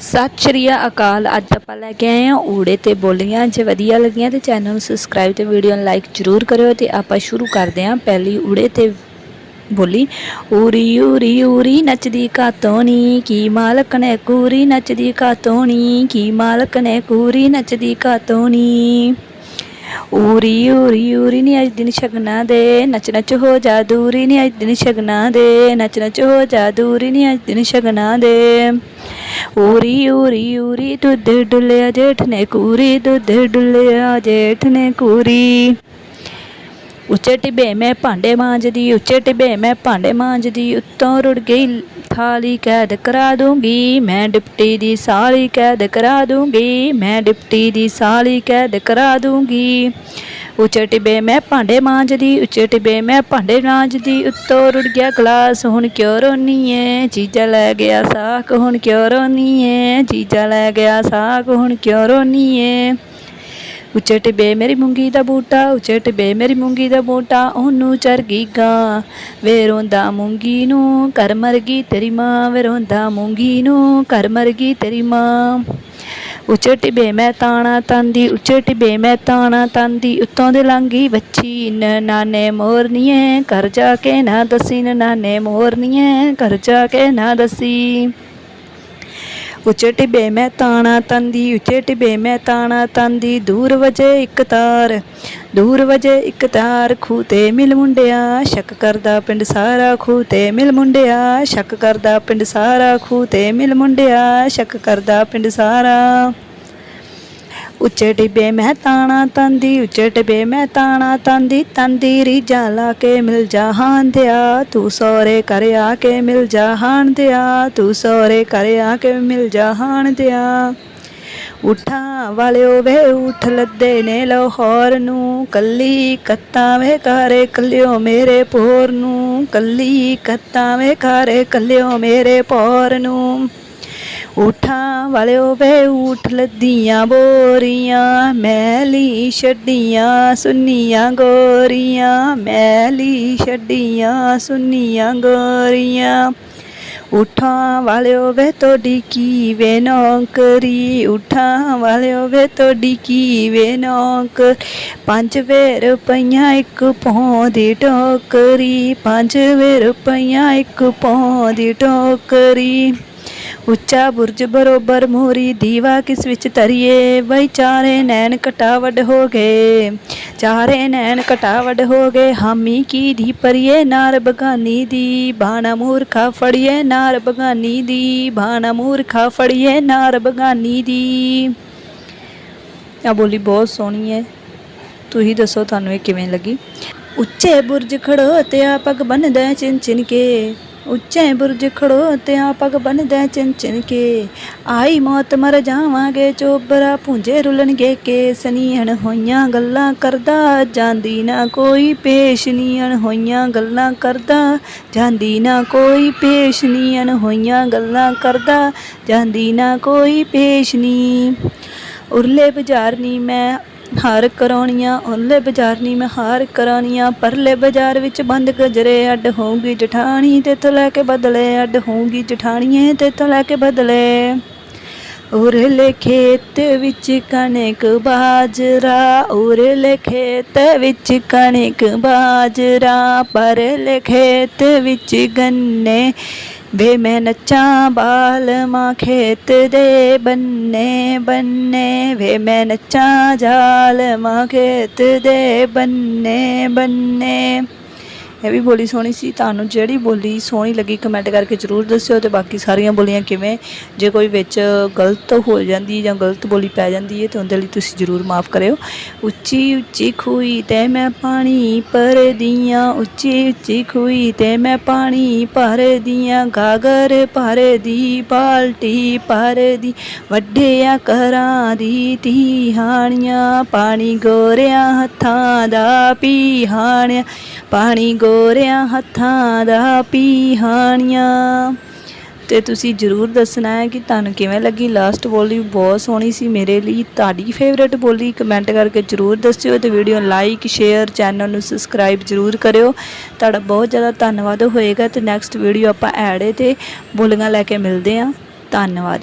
ਸਤਿ ਸ਼੍ਰੀ ਅਕਾਲ। ਅੱਜ ਆਪਾਂ ਲੈ ਕੇ ਆਏ ਹਾਂ ਊੜੇ ਤੇ ਬੋਲੀਆਂ। ਜੇ ਵਧੀਆ ਲੱਗੀਆਂ ਤੇ ਚੈਨਲ ਨੂੰ ਸਬਸਕ੍ਰਾਈਬ ਤੇ ਵੀਡੀਓ ਨੂੰ ਲਾਈਕ ਜਰੂਰ ਕਰਿਓ ਤੇ ਆਪਾਂ ਸ਼ੁਰੂ ਕਰਦੇ ਹਾਂ ਪਹਿਲੀ ਊੜੇ ਤੇ ਬੋਲੀ। ਊਰੀ ਊਰੀ ਊਰੀ ਨੱਚਦੀ ਕਾਤੋਣੀ, ਕੀ ਮਾਲਕ ਨੇ ਕੂਰੀ ਨੱਚਦੀ ਕਾਤੋਣੀ, ਕੀ ਮਾਲਕ ਨੇ ਕੂਰੀ ਨੱਚਦੀ ਕਾਤੋਣੀ। ਊਰੀ ਊਰੀ ਊਰੀ ਨੀ ਅੱਜ ਦਿਨ ਸ਼ਗਨਾ ਦੇ, ਨੱਚ ਨੱਚ ਹੋ ਜਾ ਦੂਰੀ ਨੀ ਅੱਜ ਦਿਨ ਸ਼ਗਨਾ ਦੇ, ਨੱਚ ਨੱਚ ਹੋ ਜਾ ਦੂਰੀ ਨੀ ਅੱਜ ਦਿਨ ਸ਼ਗਨਾ ਦੇ। ਊਰੀ ਊਰੀ ਊਰੀ, ਦੁੱਧ ਡੁੱਲਿਆ ਜੇਠ ਨੇ ਕੂਰੀ, ਦੁੱਧ ਡੁੱਲਿਆ ਜੇਠ ਨੇ ਕੂਰੀ। ਉੱਚੇ ਟਿਬੇ ਮੈਂ ਭਾਂਡੇ ਮਾਂਜਦੀ, ਉੱਚੇ ਟਿਬੇ ਮੈਂ ਭਾਂਡੇ ਮਾਂਜਦੀ, ਉੱਤੋਂ ਰੁੜ ਗਈ ਥਾਲੀ ਕੈਦ ਕਰਾ ਦੂੰਗੀ, ਮੈਂ ਡਿਪਟੀ ਦੀ ਸਾਲੀ ਕੈਦ ਕਰਾ ਦੂੰਗੀ, ਮੈਂ ਡਿਪਟੀ ਦੀ ਸਾਲੀ ਕੈਦ ਕਰਾ ਦੂੰਗੀ। ਉੱਚੇ ਟਿਬੇ ਮੈਂ ਭਾਂਡੇ ਮਾਂਜਦੀ, ਉੱਚੇ ਟਿਬੇ ਮੈਂ ਭਾਂਡੇ ਮਾਂਜਦੀ ਉੱਤੋਂ ਰੁੜ ਗਿਆ ਗਲਾਸ, ਹੁਣ ਕਿਉਂ ਰੋਨੀ ਏ ਚੀਜ਼ਾ ਲੈ ਗਿਆ ਸਾਕ, ਹੁਣ ਕਿਉਂ ਰੋਨੀ ਏ ਚੀਜ਼ਾ ਲੈ ਗਿਆ ਸਾਕ, ਹੁਣ ਕਿਉਂ ਰੋਨੀ ਏ ਉੱਚੇ ਟਿਬੇ ਮੇਰੀ ਮੂੰਗੀ ਦਾ ਬੂਟਾ, ਉੱਚੇ ਟਿਬੇ ਮੇਰੀ ਮੂੰਗੀ ਦਾ ਬੂਟਾ, ਉਹਨੂੰ ਚਰਗੀ ਗਈ ਗਾਂ, ਵੇ ਰੋਂਦਾ ਮੂੰਗੀ ਨੂੰ ਕਰ ਮਰ ਗਈ ਤੇਰੀ ਮਾਂ, ਵੇ ਰੋਂਦਾ ਮੂੰਗੀ ਨੂੰ ਕਰ ਮਰ ਗਈ ਤੇਰੀ ਮਾਂ। ਉੱਚੇ ਬੇ ਮੈਂ ਤਾਣਾ ਤਾਂਦੀ, ਉੱਚੇ ਟਿਬੇ ਮੈਂ ਤਾਣਾ ਤਾਂਦੀ, ਉੱਤੋਂ ਦੇ ਲੰਗੀ ਬੱਚੀ ਨ ਨਾਨੇ ਮੋਰਨੀਏ ਕਰ ਜਾ ਕੇ ਨਾ ਦਸੀ ਨਾਨੇ ਮੋਰਨੀਏ ਕਰ ਜਾ ਕੇ ਨਾ ਦਸੀ। ਉੱਚੇ ਟਿਬੇ ਮੈਂ ਤਾਣਾ ਤੰਦੀ ਉੱਚੇ ਟਿਬੇ ਮੈਂ ਤਾਣਾ ਤੰਦੀ, ਦੂਰ ਵਜੇ ਇੱਕ ਤਾਰ, ਦੂਰ ਵਜੇ ਇੱਕ ਤਾਰ ਖੂਹ ਤੇ ਮਿਲ ਮੁੰਡਿਆ, ਸ਼ੱਕ ਕਰਦਾ ਪਿੰਡ ਸਾਰਾ ਖੂਹ ਤੇ ਮਿਲ ਮੁੰਡਿਆ, ਸ਼ੱਕ ਕਰਦਾ ਪਿੰਡ ਸਾਰਾ ਖੂਹ ਤੇ ਮਿਲ ਮੁੰਡਿਆ, ਸ਼ੱਕ ਕਰਦਾ ਪਿੰਡ ਸਾਰਾ। ਉੱਚੇ ਟਿਬੇ ਮੈਂ ਤਾਣਾ ਤੰਦੀ ਉੱਚੇ ਟਿਬੇ ਮੈਂ ਤਾਣਾ ਤੰਦੀ ਤੰਦੀ ਰੀਝਾਂ ਲਾ ਕੇ ਮਿਲ ਜਾ ਹਾਂ ਦਿਆ, ਤੂੰ ਸੋਰੇ ਕਰ ਆ ਕੇ ਮਿਲ ਜਾ ਹਾਂ ਦਿਆ, ਤੂੰ ਸੋਰੇ ਕਰ ਆ ਕੇ ਮਿਲ ਜਾ ਹਾਂ ਦਿਆ। ਉਠਾਂ ਵਾਲਿਓ ਵੇ ਉਠ ਲੱਦੇ ਨੇ ਲਾਹੌਰ ਨੂੰ, ਕੱਲੀ ਕੱਤਾਂ ਵੇ ਕਾਰੇ ਕੱਲਿਓ ਮੇਰੇ ਪੋਰ ਨੂੰ, ਕੱਲੀ ਕੱਤਾਂ ਵੇ ਕਾਰੇ ਕੱਲਿਓ ਮੇਰੇ ਪੋਰ ਨੂੰ। ਉਠਾਂ ਵਾਲਿਓ ਵੇ ਉਠ ਲੱਦੀਆਂ ਬੋਰੀਆਂ, ਮੈਲੀ ਛੱਡੀਆਂ ਸੁੰਨੀਆਂ ਗੋਰੀਆਂ, ਮੈਲੀ ਛੱਡੀਆਂ ਸੁੰਨੀਆਂ ਗੋਰੀਆਂ। ਉਠਾਂ ਵਾਲਿਓ ਵੇ ਤੁਹਾਡੀ ਕੀ ਵੇ ਨੌਕਰੀ ਉਠਾਂ ਵਾਲਿਓ ਵੇ ਤੁਹਾਡੀ ਕੀ ਵੇ ਨੌਕ ਪੰਜ ਵੇ ਰੁਪਈਆ ਇੱਕ ਪੌਂ ਦੀ ਟੋਕਰੀ, ਪੰਜ ਵੇ ਰੁਪਈਆ ਇੱਕ ਪੌਂ ਦੀ ਟੋਕਰੀ। ਉੱਚਾ ਬੁਰਜ ਬਰੋਬਰ ਮੋਰੀ ਦੀਵਾ ਕਿਸ ਵਿੱਚ ਤਰੀਏ ਬਈ ਚਾਰੇ ਨੈਣ ਕਟਾਵੜ ਹੋ ਗਏ। ਚਾਰੇ ਨੈਣ ਕਟਾਵੜ ਹੋ ਗਏ। ਹਾਮੀ ਕੀ ਦੀ ਪਰੀਏ ਨਾਰ ਬਗਾਨੀ ਦੀ ਬਾਣਾ ਮੂਰਖਾ ਫੜੀਏ। ਨਾਰ ਬਗਾਨੀ ਦੀ ਬਾਣਾ ਮੂਰਖਾ ਫੜੀਏ। ਨਾਰ ਬਗਾਨੀ ਦੀ। ਆ ਬੋਲੀ ਬਹੁਤ ਸੋਹਣੀ ਹੈ। ਤੁਸੀਂ ਦੱਸੋ ਤੁਹਾਨੂੰ ਇਹ ਕਿਵੇਂ ਲੱਗੀ? ਉੱਚੇ ਬੁਰਜ ਖੜੋ ਤੇ ਆ ਪਗ ਬੰਨਦਾ ਚਿਨ ਚਿਨ ਕੇ। ਉੱਚੇ ਬੁਰਜ ਖੜੋ ਤੇ ਆ ਪਗ ਬੰਨਦਾ ਚਿਨ ਚਿਨ ਕੇ। ਆਈ ਮੌਤ ਮਰ ਜਾਵਾਂਗੇ, ਚੋਬਰਾ ਪੁੰਜੇ ਰੁਲਣਗੇ ਕੇ। ਸਨੀਹਣ ਹੋਈਆਂ ਗੱਲਾਂ ਕਰਦਾ, ਜਾਂਦੀ ਨਾ ਕੋਈ ਪੇਸ਼। ਨੀਣ ਹੋਈਆਂ ਗੱਲਾਂ ਕਰਦਾ, ਜਾਂਦੀ ਨਾ ਕੋਈ ਪੇਸ਼। ਨੀਣ ਹੋਈਆਂ ਗੱਲਾਂ ਕਰਦਾ, ਜਾਂਦੀ ਨਾ ਕੋਈ ਪੇਸ਼। ਨੀ। ਉਰਲੇ ਬਾਜ਼ਾਰ ਨੀ ਮੈਂ ਹਾਰ ਕਰਾਉਣੀਆਂ ਉਰਲੇ ਬਾਜ਼ਾਰ ਮੈਂ ਹਾਰ ਕਰਾਉਣੀਆਂ। ਪਰਲੇ ਬਾਜ਼ਾਰ ਵਿੱਚ ਬੰਦ ਗਜਰੇ ਅੱਡ ਹੋਊਗੀ ਜਠਾਣੀ, ਤੇ ਤੋਂ ਲੈ ਕੇ ਬਦਲੇ ਅੱਡ ਹੋਊਗੀ ਜਠਾਣੀਏ, ਤੇ ਤੋਂ ਲੈ ਕੇ ਬਦਲੇ। ਉਰਲੇ ਖੇਤ ਵਿੱਚ ਕਣਕ ਬਾਜਰਾ, ਉਰਲੇ ਖੇਤ ਵਿੱਚ ਕਣਕ ਬਾਜਰਾ, ਪਰਲੇ ਖੇਤ ਵਿੱਚ ਗੰਨੇ ਵੇ ਮੈਂ ਨੱਚਾਂ ਬਾਲ ਮਾਂ ਖੇਤ ਦੇ ਬੰਨੇ ਬੰਨੇ ਵੇ ਮੈਂ ਨੱਚਾਂ ਜਾਲ ਮਾਂ ਖੇਤ ਦੇ ਬੰਨੇ ਬੰਨੇ ਇਹ ਵੀ ਬੋਲੀ ਸੋਹਣੀ ਸੀ। ਤੁਹਾਨੂੰ ਜਿਹੜੀ ਬੋਲੀ ਸੋਹਣੀ ਲੱਗੀ ਕਮੈਂਟ ਕਰਕੇ ਜਰੂਰ ਦੱਸਿਓ ਤੇ ਬਾਕੀ ਸਾਰੀਆਂ ਬੋਲੀਆਂ ਕਿਵੇਂ? ਜੇ ਕੋਈ ਵਿੱਚ ਗਲਤ ਹੋ ਜਾਂਦੀ ਜਾਂ ਗਲਤ ਬੋਲੀ ਪੈ ਜਾਂਦੀ ਹੈ ਤੇ ਉਹਦੇ ਲਈ ਤੁਸੀਂ ਜਰੂਰ ਮਾਫ ਕਰਿਓ। ਉੱਚੀ ਉੱਚੀ ਖੂਈ ਤੇ ਮੈਂ ਪਾਣੀ ਭਰਦੀਆਂ, ਉੱਚੀ ਉੱਚੀ ਖੂਈ ਤੇ ਮੈਂ ਪਾਣੀ ਭਰਦੀਆਂ, ਗਾਗਰ ਭਰਦੀ, ਬਾਲਟੀ ਭਰਦੀ, ਵੱਡਿਆਂ ਕਰਾਂ ਦੀ ਤੀਹਾਣੀਆਂ ਪਾਣੀ ਗੋਰਿਆਂ ਹੱਥਾਂ ਦਾ ਪੀਹਾਣਿਆ, ਪਾਣੀ ਗੋ ਗੋਰਿਆਂ ਹੱਥਾਂ ਦਾ ਪੀਹਾਣੀਆਂ ਤੇ ਤੁਸੀਂ ਜਰੂਰ ਦੱਸਣਾ ਹੈ ਕਿ ਤੁਹਾਨੂੰ ਕਿਵੇਂ ਲੱਗੀ? ਲਾਸਟ ਬੋਲੀ ਬਹੁਤ ਸੋਹਣੀ ਸੀ ਮੇਰੇ ਲਈ। ਤੁਹਾਡੀ ਫੇਵਰੇਟ ਬੋਲੀ ਕਮੈਂਟ ਕਰਕੇ ਜਰੂਰ ਦੱਸਿਓ ਤੇ ਵੀਡੀਓ ਲਾਈਕ ਸ਼ੇਅਰ ਚੈਨਲ ਨੂੰ ਸਬਸਕ੍ਰਾਈਬ ਜਰੂਰ ਕਰਿਓ। ਤੁਹਾਡਾ ਬਹੁਤ ਜ਼ਿਆਦਾ ਧੰਨਵਾਦ ਹੋਏਗਾ ਤੇ ਨੈਕਸਟ ਵੀਡੀਓ ਆਪਾਂ ਐਡ ਤੇ ਬੋਲੀਆਂ ਲੈ ਕੇ ਮਿਲਦੇ ਹਾਂ। ਧੰਨਵਾਦ।